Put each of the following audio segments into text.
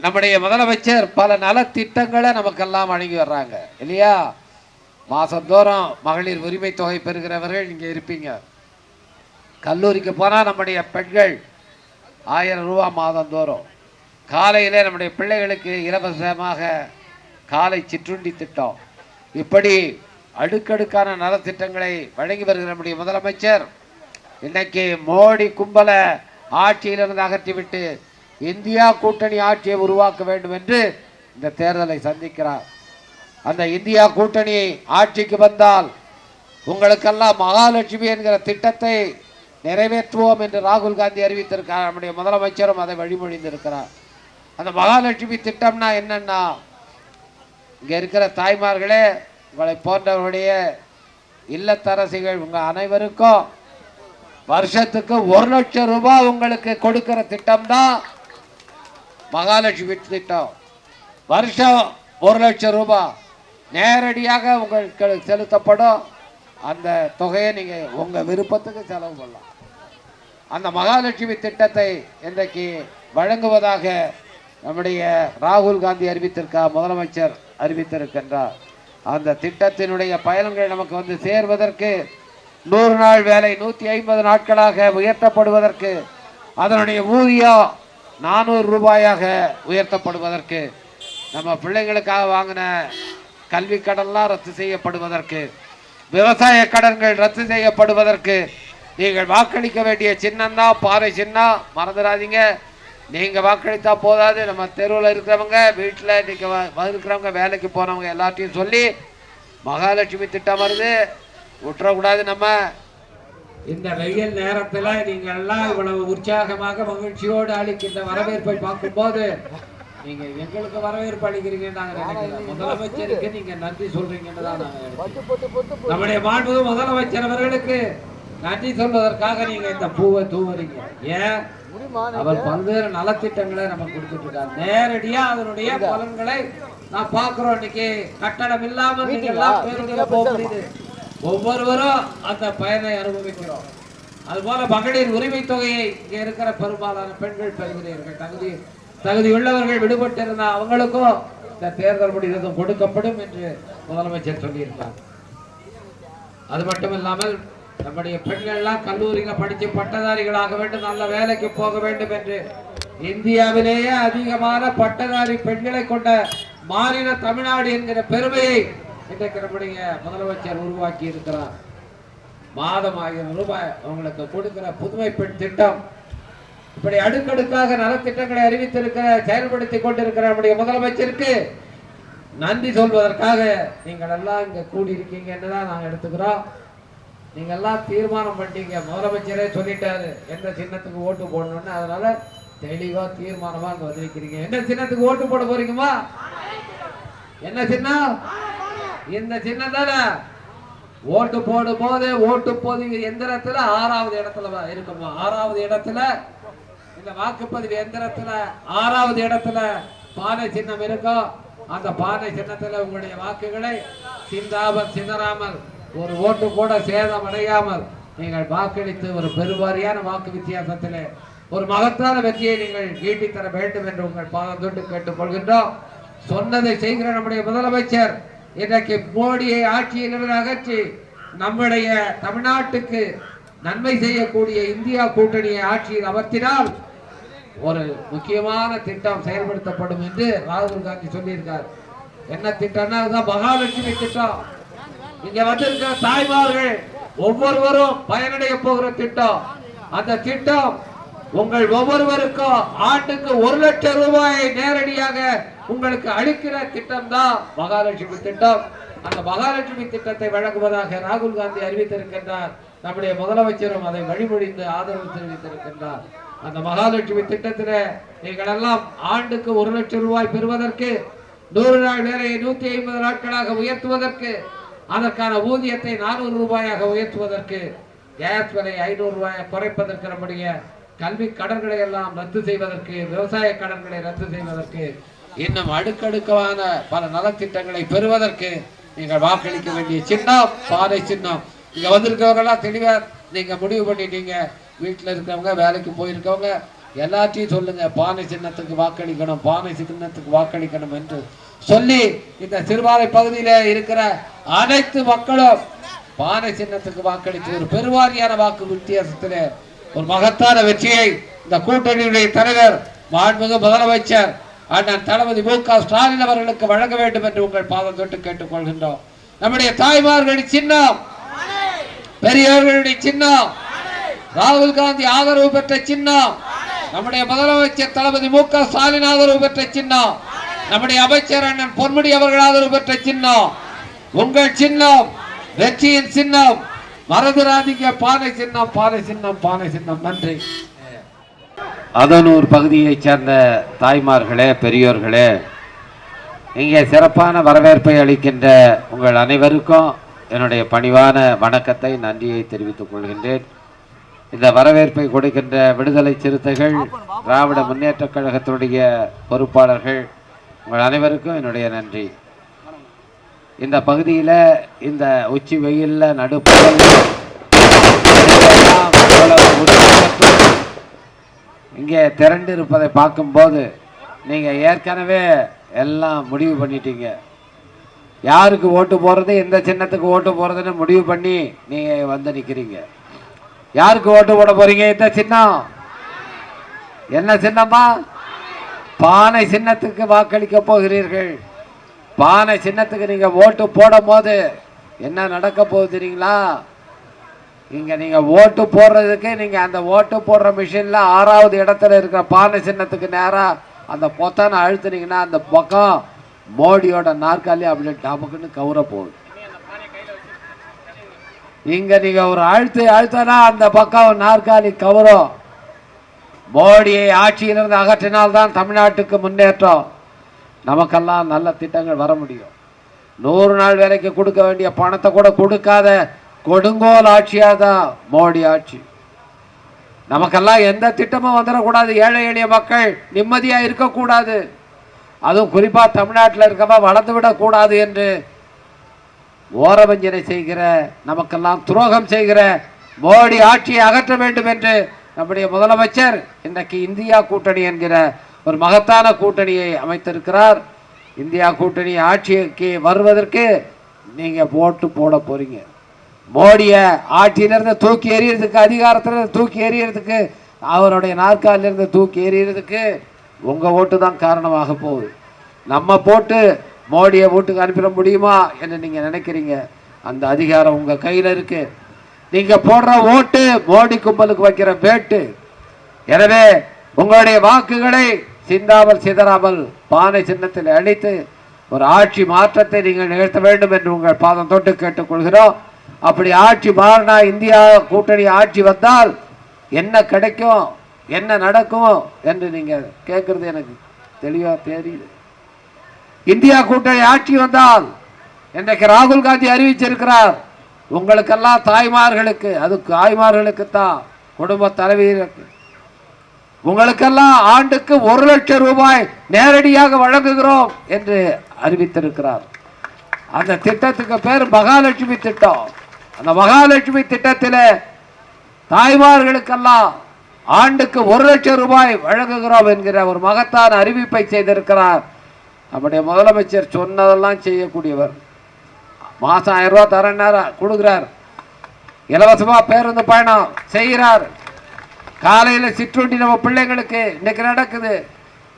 நம்முடைய முதலமைச்சர் பல நலத்திட்டங்களை நமக்கெல்லாம் வழங்கி வர்றாங்க. இல்லையா? மாதந்தோறும் மகளிர் உரிமை தொகை பெறுகிறவர்கள் இங்கே இருப்பீங்க. கல்லூரிக்கு போனால் நம்முடைய பெண்கள் ஆயிரம் ரூபா மாதந்தோறும். காலையிலே நம்முடைய பிள்ளைகளுக்கு இலவசமாக காலை சிற்றுண்டி திட்டம். இப்படி அடுக்கடுக்கான நலத்திட்டங்களை வழங்கி வருகிற நம்முடைய முதலமைச்சர் இன்னைக்கு மோடி கும்பலை ஆட்சியிலிருந்து அகற்றிவிட்டு இந்தியா கூட்டணி ஆட்சியை உருவாக்க வேண்டும் என்று இந்த தேர்தலை சந்திக்கிறார். அந்த இந்தியா கூட்டணி ஆட்சிக்கு வந்தால் உங்களுக்கெல்லாம் மகாலட்சுமி என்கிற திட்டத்தை நிறைவேற்றுவோம் என்று ராகுல் காந்தி அறிவித்திருக்கார் நம்முடைய முதலமைச்சரும் அதை வழிமொழிந்திருக்கிறார். அந்த மகாலட்சுமி திட்டம்னா என்னன்னா இங்கே இருக்கிற தாய்மார்களே உங்களை போன்றவருடைய இல்லத்தரசிகள் உங்கள் அனைவருக்கும் வருஷத்துக்கு ஒரு லட்சம் ரூபாய் உங்களுக்கு கொடுக்கிற திட்டம் தான் மகாலட்சுமி திட்டம் வருஷம் ஒரு லட்சம் ரூபாய் நேரடியாக உங்களுக்கு செலுத்தப்படும். அந்த தொகையை நீங்கள் உங்கள் விருப்பத்துக்கு செலவு பண்ணலாம். அந்த மகாலட்சுமி திட்டத்தை இன்றைக்கு வழங்குவதாக நம்முடைய ராகுல் காந்தி அறிவித்திருக்கார் முதலமைச்சர் அறிவித்திருக்கின்றார். அந்த திட்டத்தினுடைய பயன்கள் நமக்கு வந்து சேர்வதற்கு நூறு நாள் வேலை நூற்றி ஐம்பது நாட்களாக உயர்த்தப்படுவதற்கு அதனுடைய ஊதியம் நானூறு ரூபாயாக உயர்த்தப்படுவதற்கு நம்ம பிள்ளைங்களுக்காக வாங்கின கல்வி கடன்லாம் ரத்து செய்யப்படுவதற்கு விவசாய கடன்கள் ரத்து செய்யப்படுவதற்கு நீங்கள் வாக்களிக்க வேண்டிய சின்னம் தான் பாறை சின்னம் மறந்துடாதீங்க. நீங்கள் வாக்களித்தா போதாது. நம்ம தெருவில் இருக்கிறவங்க வீட்டில் இன்றைக்கி இருக்கிறவங்க வேலைக்கு போனவங்க எல்லாத்தையும் சொல்லி மகாலட்சுமி திட்டம் வருது. விட்டுறக்கூடாது நம்ம. இந்த வெயில் நேரத்துல நீங்க எல்லாம் இவ்வளவு உற்சாகமாக மகிழ்ச்சியோடு அளிக்கின்ற வரவேற்பை பார்க்கும்போது நீங்க எங்களுக்கு வரவேற்பு அளிக்கிறீங்க நாங்க முதலமைச்சருக்கு நீங்க நன்றி சொல்றீங்கன்னு தான் நாங்க. நம்முடைய மாண்புமிகு முதலமைச்சர் அவர்களுக்கு நன்றி சொல்வதற்காக நீங்க இந்த பூவை தூவுறீங்க. ஏன்? அவர் பல்வேறு நலத்திட்டங்களை நமக்கு கொடுத்துட்டு இருக்காரு நேரடியா அதனுடைய பலன்களை நான் பாக்குறோம் இன்னைக்கு கட்டணம் இல்லாம நீங்க எல்லாம் பேருந்துல போக முடியுது. ஒவ்வொருவரும் அந்த பயனை அனுபவிக்கிறோம். அதுபோல மகளிர் உரிமை தொகையை இங்கே இருக்கிற பெரும்பாலான பெண்கள் பெறுகிறீர்கள். தகுதி தகுதி உள்ளவர்கள் விடுபட்டு அவங்களுக்கும் இந்த தேர்தல் முடிவு கொடுக்கப்படும் என்று முதலமைச்சர் சொல்லியிருக்கார். அது மட்டும் இல்லாமல் நம்முடைய பெண்கள்லாம் கல்லூரியில் படித்து பட்டதாரிகளாக வேண்டும் நல்ல வேலைக்கு போக வேண்டும் என்று இந்தியாவிலேயே அதிகமான பட்டதாரி பெண்களை கொண்ட மாநில தமிழ்நாடு என்கிற பெருமையை இன்றைக்கு நம்முடைய முதலமைச்சர் உருவாக்கி இருக்கிறார். மாதம் ஆயிரம் ரூபாய் அவங்களுக்கு கொடுக்கிற புதுமை பெண் திட்டம். இப்படி அடுக்கடுக்காக நலத்திட்டங்களை அறிவித்திருக்கிற செயல்படுத்தி கொண்டிருக்கிற நம்முடைய முதலமைச்சருக்கு நன்றி சொல்வதற்காக நீங்கள் எல்லாம் இங்க கூடி இருக்கீங்க தான் நாங்கள் எடுத்துக்கிறோம். நீங்க எல்லாம் தீர்மானம் பண்ணிட்டீங்க. முதலமைச்சரே சொல்லிட்டாரு. எந்த சின்னத்துக்கு ஓட்டு போடணும்னு. அதனால தெளிவா தீர்மானமா இங்கே வந்திருக்கிறீங்க. என்ன சின்னத்துக்கு ஓட்டு போட போறீங்கம்மா? என்ன சின்னம்? இந்த சின்னம் ஓட்டு போடும் போது ஓட்டு போதிங்க எந்திரத்துல ஆறாவது இடத்துல இருக்குமா? ஆறாவது இடத்துல? இந்த வாக்குப்பதிவு எந்திரத்துல ஆறாவது இடத்துல பானை சின்னம் இருக்கும் அந்த பானை சின்னத்துல உங்களுடைய வாக்குகளை சிந்தாமல் சிதறாமல் ஒரு ஓட்டு கூட சேதம் அடையாமல் நீங்கள் வாக்களித்து ஒரு பெருவாரியான வாக்கு வித்தியாசத்தில் ஒரு மகத்தான வெற்றியை நீங்கள் ஈட்டித் வேண்டும் என்று உங்கள் பாதம் தொட்டு கேட்டுக்கொள்கின்றோம். சொன்னதை செய்கிற நம்முடைய முதலமைச்சர் இன்றைக்கு மோடியை ஆட்சியிலிருந்து அகற்றி நம்முடைய தமிழ்நாட்டுக்கு நன்மை செய்யக்கூடிய இந்தியா கூட்டணியை ஆட்சியில் அமர்த்தினால் ஒரு முக்கியமான திட்டம் செயல்படுத்தப்படும் என்று ராகுல் காந்தி சொல்லியிருக்கார். என்ன திட்டம்னா அதுதான் மகாலட்சுமி திட்டம். இங்க வந்திருக்கிற தாய்மார்கள் ஒவ்வொருவரும் பயனடைய போகிற திட்டம். அந்த திட்டம் உங்கள் ஒவ்வொருவருக்கும் ஆண்டுக்கு ஒரு லட்சம் ரூபாயை நேரடியாக உங்களுக்கு அளிக்கிற திட்டம் தான் மகாலட்சுமி திட்டம். அந்த மகாலட்சுமி திட்டத்தை வழங்குவதாக ராகுல் காந்தி அறிவித்திருக்கின்றார். நம்முடைய முதலமைச்சரும் அதை வழிமொழிந்து ஆதரவு தெரிவித்திருக்கின்றார். அந்த மகாலட்சுமி திட்டத்தில் நீங்கள் எல்லாம் ஆண்டுக்கு ஒரு லட்சம் ரூபாய் பெறுவதற்கு நூறு நாள் வேலையை நூத்தி ஐம்பது நாட்களாக உயர்த்துவதற்கு அதற்கான ஊதியத்தை நானூறு ரூபாயாக உயர்த்துவதற்கு கேஸ் விலை ஐநூறு ரூபாயை குறைப்பதற்கு நம்முடைய கல்வி கடன்களை எல்லாம் ரத்து செய்வதற்கு விவசாய கடன்களை ரத்து செய்வதற்கு இன்னும் அடுக்கடுக்கான பல நலத்திட்டங்களை பெறுவதற்கு நீங்கள் வாக்களிக்க வேண்டிய சின்னம் பாதை சின்னம். இங்க வந்திருக்கவங்கெல்லாம் தெளிவா நீங்க முடிவு பண்ணிட்டீங்க. வீட்டில் இருக்கிறவங்க வேலைக்கு போயிருக்கவங்க எல்லாத்தையும் சொல்லுங்க. பானை சின்னத்துக்கு வாக்களிக்கணும் பானை சின்னத்துக்கு வாக்களிக்கணும் என்று சொல்லி இந்த சிறுபாலை பகுதியில இருக்கிற அனைத்து மக்களும் பானை சின்னத்துக்கு வாக்களித்து ஒரு பெருவாரியான வாக்கு வித்தியாசத்திலே ஒரு மகத்தான வெற்றியை இந்த கூட்டணியுடைய தலைவர் மாண்புமிகு முதலமைச்சர் அண்ணன் தளபதி மு க ஸ்டாலின் அவர்களுக்கு வழங்க வேண்டும் என்று உங்கள் பாதம் தொட்டு கேட்டுக்கொள்கின்றோம். நம்முடைய தாய்மார்களின் சின்னம் பெரியவர்களுடைய சின்னம் ராகுல் காந்தி ஆதரவு பெற்ற சின்னம் நம்முடைய முதலமைச்சர் தளபதி மு க ஸ்டாலின் ஆதரவு பெற்ற சின்னம் நம்முடைய அமைச்சர் அண்ணன் பொன்முடி அவர்கள் ஆதரவு பெற்ற சின்னம். உங்கள் சின்னம் வெற்றியின் சின்னம் மறந்துடாதீங்க பானை சின்னம் பானை சின்னம் பானை சின்னம். நன்றி. அதனூர் பகுதியைச் சேர்ந்த தாய்மார்களே பெரியோர்களே இங்கே சிறப்பான வரவேற்பை அளிக்கின்ற உங்கள் அனைவருக்கும் என்னுடைய பணிவான வணக்கத்தை நன்றியை தெரிவித்துக் கொள்கின்றேன். இந்த வரவேற்பை கொடுக்கின்ற விடுதலை சிறுத்தைகள் திராவிட முன்னேற்றக் கழகத்தினுடைய பொறுப்பாளர்கள் உங்கள் அனைவருக்கும் என்னுடைய நன்றி. இந்த பகுதியில் இந்த உச்சி வெயிலில் நடுப்பகல் இங்கே திரண்டு இருப்பதை பார்க்கும்போது நீங்கள் ஏற்கனவே எல்லாம் முடிவு பண்ணிட்டீங்க. யாருக்கு ஓட்டு போகிறது எந்த சின்னத்துக்கு ஓட்டு போகிறதுன்னு முடிவு பண்ணி நீங்கள் வந்து நிற்கிறீங்க யாருக்கு ஓட்டு போட போகிறீங்க இந்த சின்னம்? என்ன சின்னம்மா? பானை சின்னத்துக்கு வாக்களிக்க போகிறீர்கள். பானை சின்னத்துக்கு நீங்கள் ஓட்டு போடும் போது என்ன நடக்க போகுது தெரியுங்களா? இங்கே நீங்கள் ஓட்டு போடுறதுக்கு நீங்கள் அந்த ஓட்டு போடுற மிஷினில் ஆறாவது இடத்துல இருக்கிற பானை சின்னத்துக்கு நேராக அந்த பொத்தானை அழுத்துனீங்கன்னா அந்த பக்கம் மோடியோட நாற்காலி அப்படியே டமுக்குன்னு கவுர போகுது. இங்கே நீங்கள் ஒரு அழுத்து அழுத்தனா அந்த பக்கம் நாற்காலி கவரும். மோடியை ஆட்சியிலிருந்து அகற்றினால்தான் தமிழ்நாட்டுக்கு முன்னேற்றம். நமக்கெல்லாம் நல்ல திட்டங்கள் வர முடியும். நூறு நாள் வேலைக்கு கொடுக்க வேண்டிய பணத்தை கூட கொடுக்காத கொடுங்கோல் ஆட்சியாக தான் மோடி ஆட்சி. நமக்கெல்லாம் எந்த திட்டமும் வந்துடக்கூடாது. ஏழை எளிய மக்கள் நிம்மதியாக இருக்கக்கூடாது. அதுவும் குறிப்பாக தமிழ்நாட்டில் இருக்கவா வளர்ந்து விடக்கூடாது என்று ஓரவஞ்சனை செய்கிற நமக்கெல்லாம் துரோகம் செய்கிற மோடி ஆட்சியை அகற்ற வேண்டும் என்று நம்முடைய முதலமைச்சர் இன்றைக்கு இந்தியா கூட்டணி என்கிற ஒரு மகத்தான கூட்டணியை அமைத்திருக்கிறார். இந்தியா கூட்டணி ஆட்சிக்கு வருவதற்கு நீங்கள் ஓட்டு போட போகிறீங்க மோடியை ஆட்சியிலிருந்து தூக்கி எறியறதுக்கு அதிகாரத்திலிருந்து தூக்கி எறியறதுக்கு அவருடைய நாற்காலிலிருந்து தூக்கி எறியறதுக்கு உங்கள் ஓட்டு தான் காரணமாக போகுது. நம்ம போட்டு மோடியை வீட்டுக்கு அனுப்பிட முடியுமா என்று நீங்கள் நினைக்கிறீங்க. அந்த அதிகாரம் உங்கள் கையில் இருக்குது நீங்கள் போடுற ஓட்டு மோடி கும்பலுக்கு வைக்கிற வேட்டு எனவே உங்களுடைய வாக்குகளை சிந்தாமல் சிதறாமல் பானை சின்னத்தில் அழித்து ஒரு ஆட்சி மாற்றத்தை நீங்கள் நிகழ்த்த வேண்டும் என்று உங்கள் பாதம் தொட்டு கேட்டுக்கொள்கிறோம். அப்படி ஆட்சி மாறினா இந்தியா கூட்டணி ஆட்சி வந்தால் என்ன கிடைக்கும் என்ன நடக்கும் என்று நீங்க கேட்கறது எனக்கு தெளிவா தெரியுது. இந்தியா கூட்டணி ஆட்சி வந்தால் இன்றைக்கு ராகுல் காந்தி அறிவிச்சிருக்கிறார் உங்களுக்கெல்லாம் தாய்மார்களுக்கு அது தாய்மார்களுக்கு தான் குடும்ப தலைவியருக்கு உங்களுக்கெல்லாம் ஆண்டுக்கு ஒரு லட்சம் ரூபாய் நேரடியாக வழங்குகிறோம் என்று அறிவித்திருக்கிறார். அந்த திட்டத்துக்கு பேர் மகாலட்சுமி திட்டம். அந்த மகாலட்சுமி திட்டத்தில் தாய்மார்களுக்கெல்லாம் ஆண்டுக்கு ஒரு லட்சம் ரூபாய் வழங்குகிறோம் என்கிற ஒரு மகத்தான அறிவிப்பை செய்திருக்கிறார். நம்முடைய முதலமைச்சர் சொன்னதெல்லாம் செய்யக்கூடியவர். மாதம் ஆயிரம் ரூபா தரேன்னாரா கொடுக்குறார். இலவசமாக பேருந்து பயணம் செய்கிறார். காலையில் சிற்றுண்டி நம்ம பிள்ளைங்களுக்கு இன்னைக்கு நடக்குது.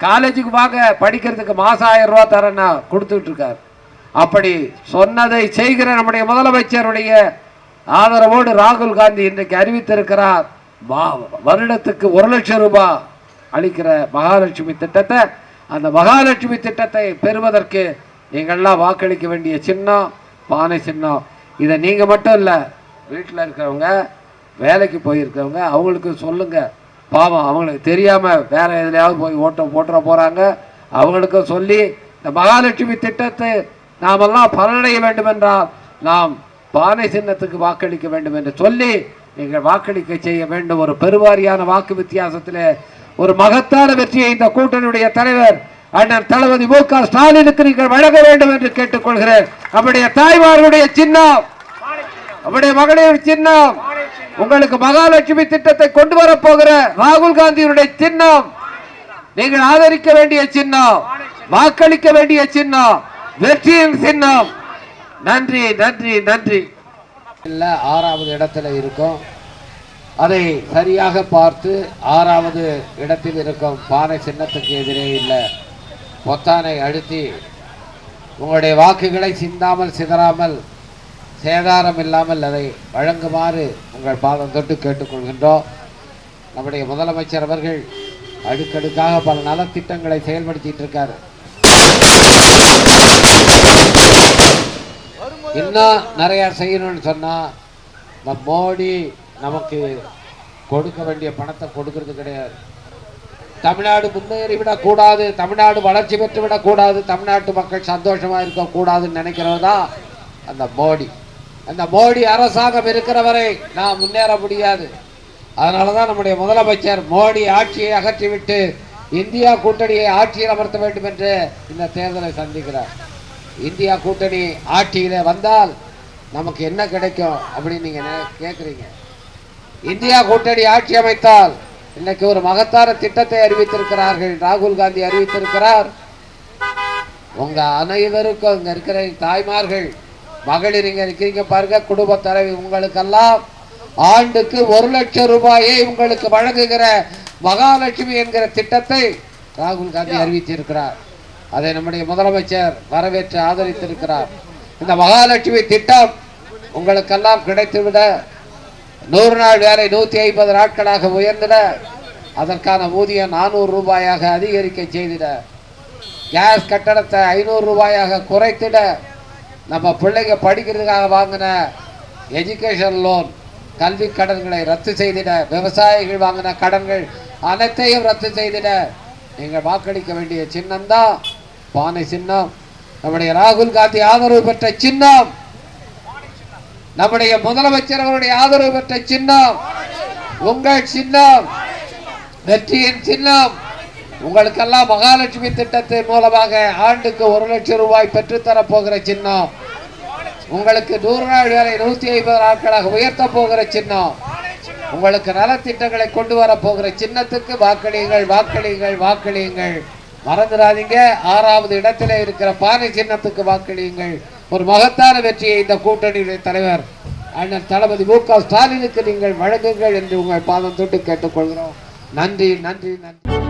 காலேஜுக்கு வாங்க படிக்கிறதுக்கு மாதம் ஆயிரம் ரூபா தரேன்னா கொடுத்துட்டு இருக்கார் அப்படி சொன்னதை செய்கிற நம்முடைய முதலமைச்சருடைய ஆதரவோடு ராகுல் காந்தி இன்றைக்கு அறிவித்திருக்கிறார். வருடத்துக்கு ஒரு லட்சம் ரூபாய் அளிக்கிற மகாலட்சுமி திட்டத்தை. அந்த மகாலட்சுமி திட்டத்தை பெறுவதற்கு நீங்கள்லாம் வாக்களிக்க வேண்டிய சின்னம் பானை சின்னம். இதை நீங்கள் மட்டும் இல்லை வீட்டில் இருக்கிறவங்க வேலைக்கு போயிருக்கவங்க அவங்களுக்கு சொல்லுங்கள் பாவம் அவங்களுக்கு தெரியாமல் வேறு எதுலையாவது போய் ஓட்ட போட்டுற போகிறாங்க அவங்களுக்கும் சொல்லி இந்த மகாலட்சுமி திட்டத்தை நாமெல்லாம் பலனடைய வேண்டுமென்றால் நாம் பானை சின்னத்துக்கு வாக்களிக்க வேண்டும் என்று சொல்லி நீங்கள் வாக்களிக்க செய்ய வேண்டும். ஒரு பெருவாரியான வாக்கு வித்தியாசத்திலே ஒரு மகத்தான வெற்றியை இந்த கூட்டணியுடைய தலைவர் அண்ணன் தளபதி மு க ஸ்டாலினுக்கு நீங்கள் வழங்க வேண்டும் என்று கேட்டுக்கொள்கிறேன். நம்முடைய தாய்மார்களுடைய சின்னம் நம்முடைய மகளிர் சின்னம் உங்களுக்கு மகாலட்சுமி திட்டத்தை கொண்டு வர போகிற ராகுல் காந்தியினுடைய சின்னம். நீங்கள் ஆதரிக்க வேண்டிய சின்னம். வாக்களிக்க வேண்டிய சின்னம். வெற்றியின் சின்னம். நன்றி நன்றி நன்றி. இல்லை ஆறாவது இடத்துல இருக்கும். அதை சரியாக பார்த்து ஆறாவது இடத்தில் இருக்கும். பானை சின்னத்துக்கு எதிரே இல்லை. பொத்தானை அழுத்தி உங்களுடைய வாக்குகளை சிந்தாமல் சிதறாமல் சேதாரம் இல்லாமல் அதை வழங்குமாறு உங்கள் பாதம் தொட்டு கேட்டுக்கொள்கின்றோம். நம்முடைய முதலமைச்சர் அவர்கள் அடுக்கடுக்காக பல நலத்திட்டங்களை செயல்படுத்திட்டு இருக்காரு. இன்னும் நிறைய செய்யணும்னு சொன்னா இந்த மோடி நமக்கு கொடுக்க வேண்டிய பணத்தை கொடுக்கறது கிடையாது. தமிழ்நாடு முன்னேறிவிடக் விடக்கூடாது தமிழ்நாடு வளர்ச்சி பெற்று விடக்கூடாது தமிழ்நாட்டு மக்கள் சந்தோஷமா இருக்கக்கூடாதுன்னு நினைக்கிறவர் தான் அந்த மோடி. அந்த மோடி அரசாங்கம் இருக்கிற வரை நாம் முன்னேற முடியாது. அதனால தான் நம்முடைய முதலமைச்சர் மோடி ஆட்சியை அகற்றிவிட்டு இந்தியா கூட்டணியை ஆட்சியில் அமர்த்த வேண்டும் என்று இந்த தேர்தலை சந்திக்கிறார். இந்தியா கூட்டணி ஆட்சியில் வந்தால் நமக்கு என்ன கிடைக்கும் அப்படின்னு நீங்கள் கேட்குறீங்க இந்தியா கூட்டணி ஆட்சி அமைத்தால் இன்னைக்கு ஒரு மகத்தான திட்டத்தை அறிவித்திருக்கிறார்கள். ராகுல் காந்தி அறிவித்திருக்கிறார். உங்கள் அனைவருக்கும் இங்கே இருக்கிற தாய்மார்கள் மகளிர் இங்க இருக்கிறீங்க பாருங்க குடும்ப தலைவி உங்களுக்கெல்லாம் ஆண்டுக்கு ஒரு லட்சம் ரூபாயை உங்களுக்கு வழங்குகிற மகாலட்சுமி என்கிற திட்டத்தை ராகுல் காந்தி அறிவித்திருக்கிறார். அதை நம்முடைய முதலமைச்சர் வரவேற்று ஆதரித்திருக்கிறார். இந்த மகாலட்சுமி திட்டம் உங்களுக்கெல்லாம் கிடைத்துவிட நூறு நாள் வேலை நூத்தி ஐம்பது நாட்களாக உயர்ந்திட அதற்கான ஊதியம் நானூறு ரூபாயாக அதிகரிக்க செய்திட கேஸ் கட்டணத்தை ஐநூறு ரூபாயாக குறைத்திட நம்ம பிள்ளைங்க படிக்கிறதுக்காக வாங்கின எஜுகேஷன் லோன் கல்வி கடன்களை ரத்து செய்திட விவசாயிகள் வாங்கின கடன்கள் அனைத்தையும் ரத்து செய்திட நீங்கள் வாக்களிக்க வேண்டிய சின்னம்தான். பானை சின்னம். நம்முடைய ராகுல் காந்தி ஆதரவு பெற்ற சின்னம். நம்முடைய முதலமைச்சர் அவருடைய ஆதரவு பெற்ற சின்னம். உங்கள் சின்னம். வெற்றியின் சின்னம். உங்களுக்கெல்லாம் மகாலட்சுமி திட்டத்தின் மூலமாக ஆண்டுக்கு ஒரு லட்சம் ரூபாய் பெற்றுத்தர போகிற சின்னம். உங்களுக்கு நூறு நாள் வேலை நூத்தி ஐம்பது நாட்களாக உயர்த்த போகிற சின்னம். உங்களுக்கு நலத்திட்டங்களை கொண்டு வர போகிற சின்னத்துக்கு வாக்களியுங்கள் வாக்களியுங்கள் வாக்களியுங்கள். மறந்துடாதீங்க. ஆறாவது இடத்துல இருக்கிற பானை சின்னத்துக்கு வாக்களியுங்கள். ஒரு மகத்தான வெற்றியை இந்த கூட்டணியுடைய தலைவர் அண்ணன் தளபதி மு க ஸ்டாலினுக்கு நீங்கள் வழங்குங்கள் என்று உங்கள் பாதம் தொட்டு கேட்டுக்கொள்கிறோம். நன்றி நன்றி நன்றி.